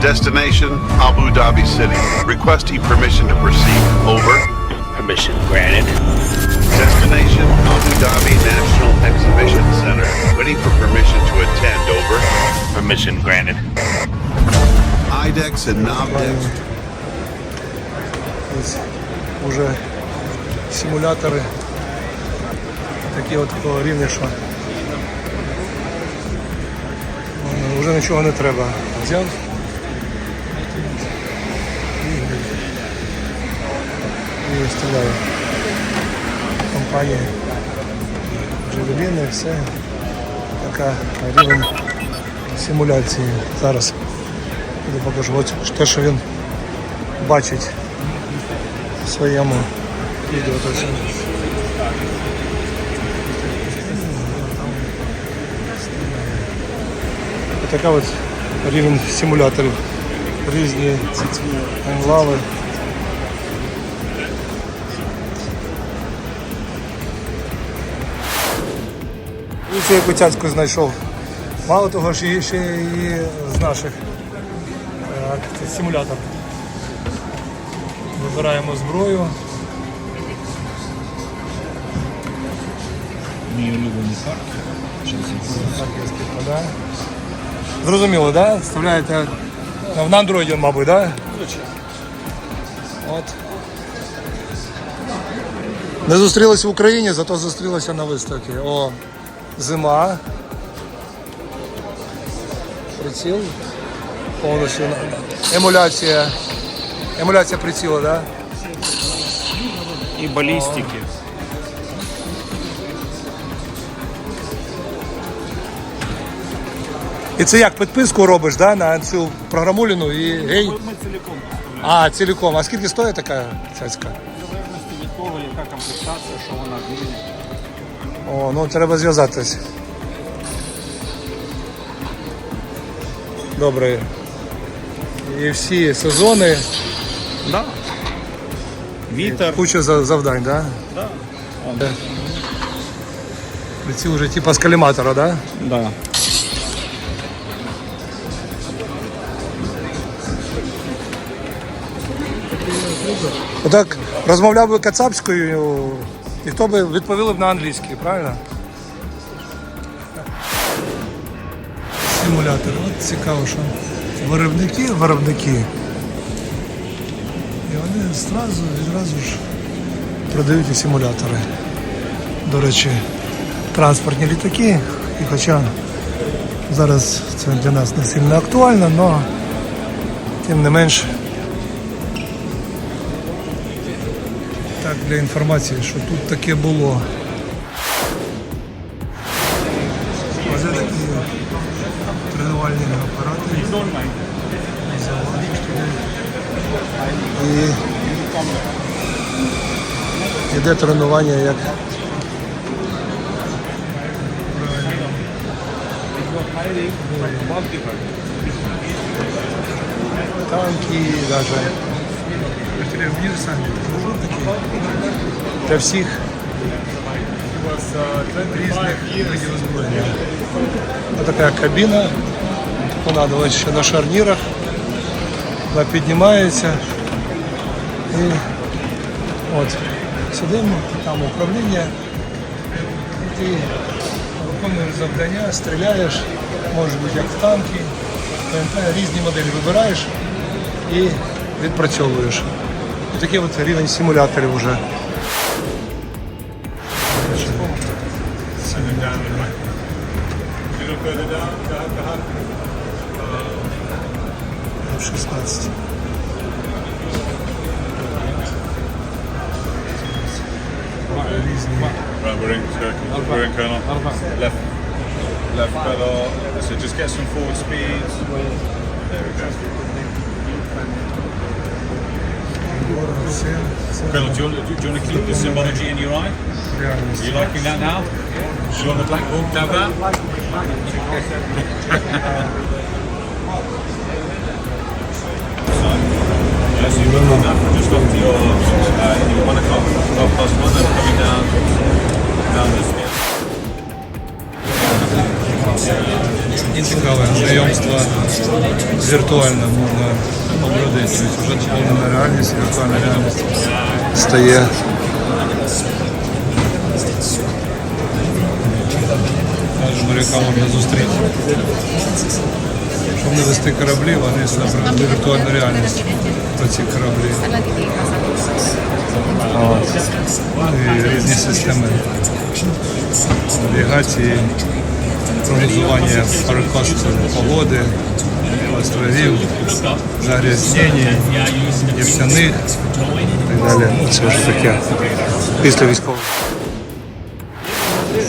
Destination Abu Dhabi City. Requesting permission to proceed. Over. Permission granted. Destination Abu Dhabi National Exhibition Center. Waiting for permission to attend. Over. Permission granted. IDEX and NOVDEX. Ось уже симулятори такі от такого рівня, що е, вже нічого не треба. Взяв. і виставляю. Компанія Джевеліни, все. Така рівень симуляції. Зараз я покажу. Ось те, що він бачить в своєму відео. Тобто, Така от рівень симуляторів. Різні англави. І цю яку цяцьку знайшов. Мало того, що є ще і з наших е, це симулятор. Вибираємо зброю. Мій улюблений парк. Так. Зрозуміло, так? Да? Вставляєте на- андроїді, мабуть, так? Да? От. Не зустрілися в Україні, зато зустрілися на виставці. О, зима. Приціл. Повністю емуляція. Емуляція приціла? Да? І балістики. І це як підписку робиш да, на цю програмуліну і гей. Ми цілком А, цілком. А скільки стоїть така цяцька? в залежності від того, яка комплектація, що вона. О, ну треба зв'язатись. Добре. І всі сезони, Да. Вітер. куча за- завдань, да? Да. Е. Приціл вже типа з каліматора, да? Да. Отак розмовляв би кацапською, і хто би відповіли б на англійській, правильно? Симулятор. От цікаво, що виробники, виробники. І вони зразу, відразу ж продають і симулятори. До речі, транспортні літаки. І хоча зараз це для нас не сильно актуально, але тим не менш Так, для інформації, що тут таке було. Ось такі тренувальні апарати. І іде тренування як танки, навіть універсальні для всіх. Різних видів така кабіна, до речі, на шарнірах, вона піднімається. І от сидимо, там управління, і ти виконуєш завдання, стріляєш, може бути як в танки, різні моделі вибираєш і відпрацьовуєш. Такий от рівень симуляторів вже. F-16. Right, we're in, Turkey. we're in Colonel. Left, left pedal. So just get some forward speed. There we go. Colonel, do you, do you want to keep the symbology in your eye? Are you liking that now? Do you want the black hawk down there? so, yes, you will on that just off to your, uh, your one o'clock, half past one, and coming down, down this hill. Інтеграція цікаве знайомство віртуально можна обродити. Тобто вже доповнена реальність, віртуальна реальність стає. Моряка можна зустріти. Щоб не вести кораблі, вони сюди віртуальну реальність про ці кораблі. От. І різні системи навігації, прогнозування форекасту погоди, островів, загрязнень, нефтяних і так далі. Це вже таке після військового.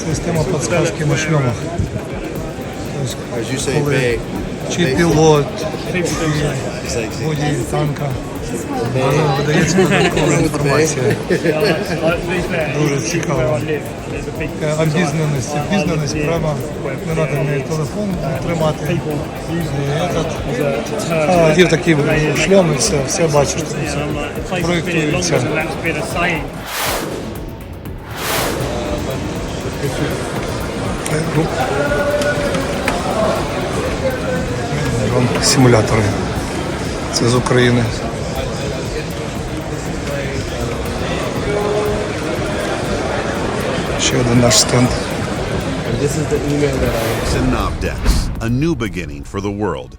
Система підсказки на шльомах. Тобто, коли чи пілот, чи водій танка. Але видається додаткова інформація. Дуже цікаво. Е, Обізнаність, обізнаність прямо не треба ні телефон тримати. этот. А, є такі шльоми, все, все бачиш. Проєктується. Е, ну. Симулятори. Це з України. Ще один наш стенд. Synopdex, a new beginning for the world.